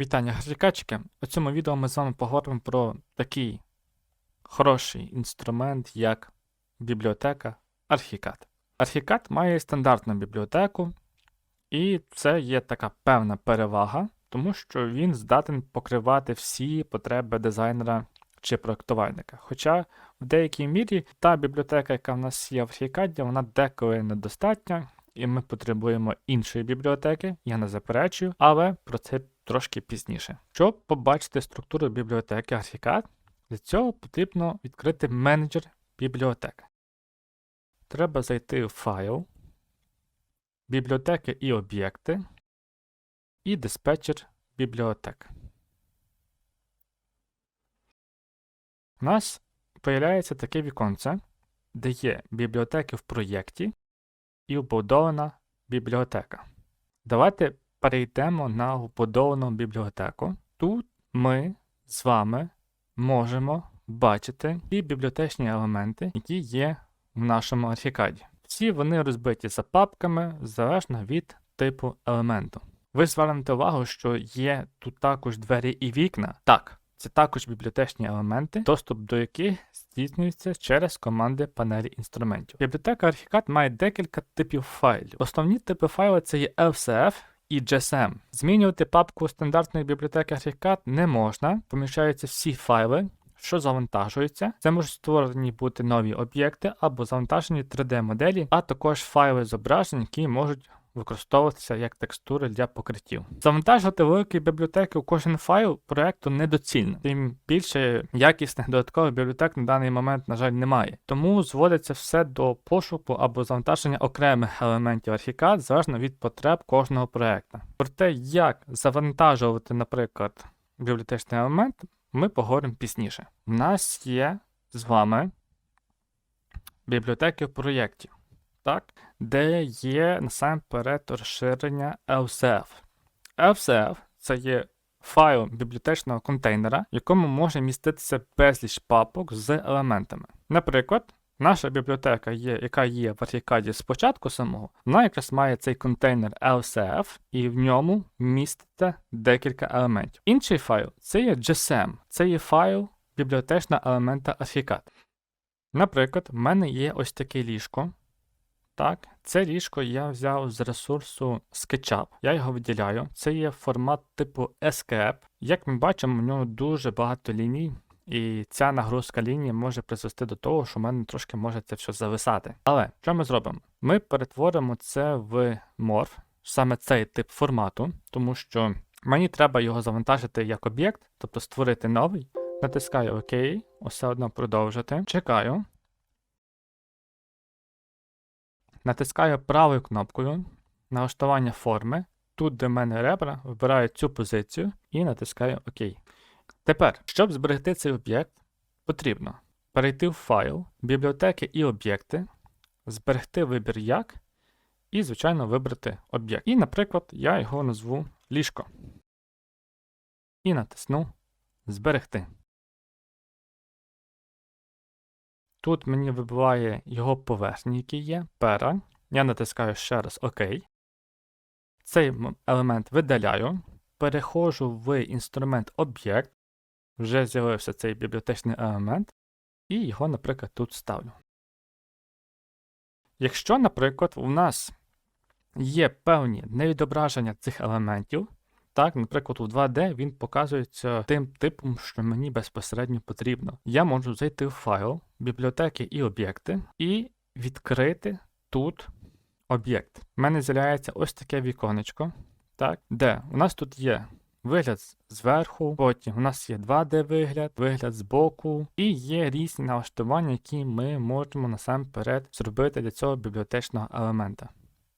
Вітання, графікачики! У цьому відео ми з вами поговоримо про такий хороший інструмент, як бібліотека Archicad. Archicad має стандартну бібліотеку, і це є така певна перевага, тому що він здатен покривати всі потреби дизайнера чи проектувальника. Хоча в деякій мірі та бібліотека, яка в нас є в Archicad, вона деколи недостатня, і ми потребуємо іншої бібліотеки, я не заперечую, але про це трошки пізніше. Щоб побачити структуру бібліотеки Archicad, для цього потрібно відкрити менеджер бібліотеки. Треба зайти в файл, бібліотеки і об'єкти, і диспетчер бібліотек. У нас появляється таке віконце, де є бібліотеки в проєкті і вбудована бібліотека. Давайте перейдемо на вбудовану бібліотеку. Тут ми з вами можемо бачити ті бібліотечні елементи, які є в нашому архікаді. Всі вони розбиті за папками залежно від типу елементу. Ви звернете увагу, що є тут також двері і вікна. Так, це також бібліотечні елементи, доступ до яких здійснюється через команди панелі інструментів. Бібліотека Archicad має декілька типів файлів. Основні типи файлу це є LCF і JSM. Змінювати папку стандартної бібліотеки Archicad не можна, поміщаються всі файли. Що завантажується, це можуть створені бути нові об'єкти або завантажені 3D-моделі, а також файли зображень, які можуть використовуватися як текстури для покриттів. Завантажувати великі бібліотеки у кожен файл проекту недоцільно, тим більше якісних додаткових бібліотек на даний момент, на жаль, немає. Тому зводиться все до пошуку або завантаження окремих елементів Archicad залежно від потреб кожного проекту. Про те, як завантажувати, наприклад, бібліотечний елемент, ми поговоримо пізніше. У нас є з вами бібліотеки в проєкті так, де є насамперед розширення LCF. LCF це є файл бібліотечного контейнера, в якому може міститися безліч папок з елементами. Наприклад, наша бібліотека, є, яка є в Archicad спочатку самого, вона якраз має цей контейнер LCF, і в ньому міститься декілька елементів. Інший файл це є GSM, це є файл бібліотечного елемента Archicad. Наприклад, в мене є ось таке ліжко. Так, це ліжко я взяв з ресурсу SketchUp. Я його виділяю. Це є формат типу Escape. Як ми бачимо, в нього дуже багато ліній, і ця нагрузка лінії може призвести до того, що в мене трошки може це все зависати. Але що ми зробимо? Ми перетворимо це в Morph, саме цей тип формату, тому що мені треба його завантажити як об'єкт, тобто створити новий. Натискаю ОК, усе одно продовжити. Чекаю. Натискаю правою кнопкою налаштування форми. Тут, де в мене ребра, вибираю цю позицію і натискаю ОК. Тепер, щоб зберегти цей об'єкт, потрібно перейти в файл, бібліотеки і об'єкти, зберегти вибір як, і, звичайно, вибрати об'єкт. І, наприклад, я його назву ліжко. І натисну Зберегти. Тут мені вибиває його поверхні, які є, пера. Я натискаю ще раз ОК. Цей елемент видаляю. Переходжу в інструмент об'єкт. Вже з'явився цей бібліотечний елемент. І його, наприклад, тут ставлю. Якщо, наприклад, у нас є певні невідображення цих елементів, так, наприклад, у 2D він показується тим типом, що мені безпосередньо потрібно. Я можу зайти в файл, бібліотеки і об'єкти, і відкрити тут об'єкт. У мене з'являється ось таке віконечко, так, де у нас тут є вигляд зверху, потім у нас є 2D-вигляд, вигляд збоку, і є різні налаштування, які ми можемо насамперед зробити для цього бібліотечного елемента.